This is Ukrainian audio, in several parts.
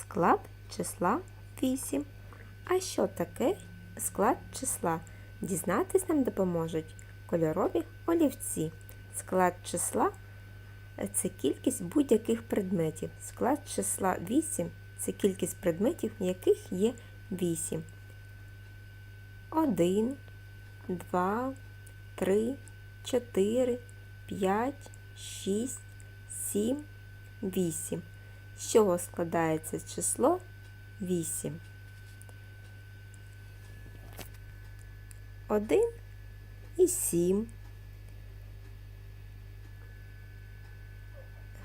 склад числа 8. А що таке склад числа? Дізнатись нам допоможуть кольорові олівці. Склад числа це кількість будь-яких предметів. Склад числа 8 це кількість предметів, яких є 8. 1, 2, 3, 4, 5, 6, 7, 8. З чого складається число 8? 1 і 7.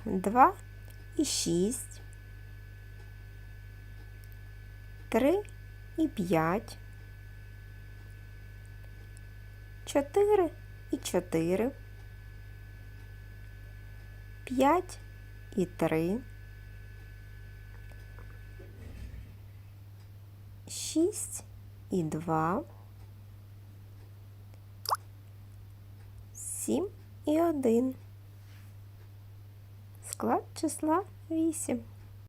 2 і 6. 3 і 5. 4 і 4. 5 і 3. 6 і 2. 7 і 1. Склад числа 8.